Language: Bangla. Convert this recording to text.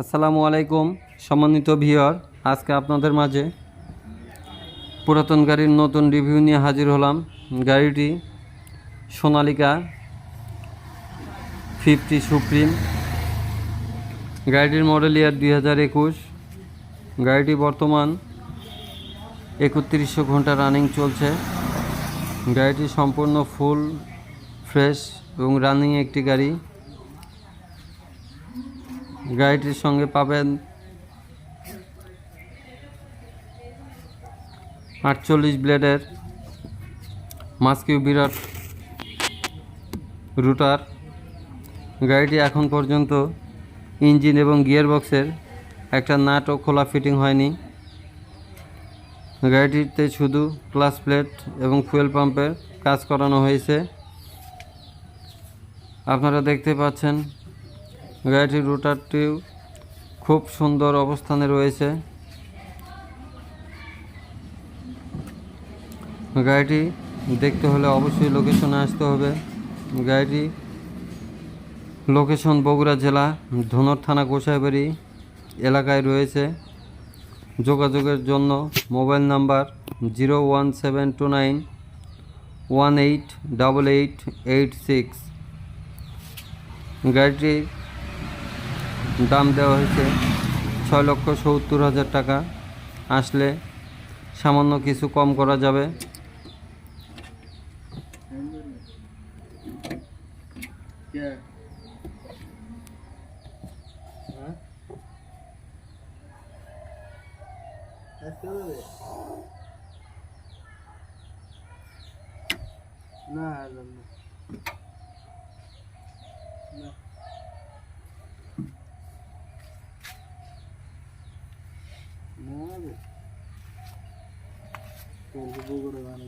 আসসালামু আলাইকুম, সম্মানিত ভিওর আজকে আপনাদের মাঝে পুরাতন গাড়ির নতুন রিভিউ নিয়ে হাজির হলাম। গাড়িটি সোনালিকা ফিফটি সুপ্রিম। গাড়িটির মডেল ইয়ার দুই হাজার একুশ। গাড়িটি বর্তমান একত্রিশশো ঘণ্টা রানিং চলছে। গাড়িটি সম্পূর্ণ ফুল, ফ্রেশ এবং রানিং একটি গাড়ি। গাড়িটির সঙ্গে পাবেন আটচল্লিশ ব্লেডের মাস্কিউ বিরাট রুটার। গাড়িটি এখন পর্যন্ত ইঞ্জিন এবং গিয়ার বক্সের একটা নাটও খোলা ফিটিং হয়নি। গাড়িটিতে শুধু ক্লাস প্লেট এবং ফুয়েল পাম্পের কাজ করানো হয়েছে। আপনারা দেখতে পাচ্ছেন গাড়িটির রুটারটিও খুব সুন্দর অবস্থানে রয়েছে। গাড়িটি দেখতে হলে অবশ্যই লোকেশনে আসতে হবে। গাড়িটি লোকেশন বগুড়া জেলা ধনর থানা, গোসাইবাড়ি এলাকায় রয়েছে। যোগাযোগের জন্য mobile number zero one seven two nine one eight double eight eight six. গাড়িটির দাম দেওয়া হয়েছে ছয় লক্ষ সত্তর হাজার টাকা। আসলে সামান্য কিছু কম করা যাবে। না না না না রে তোর বগুড়া গানে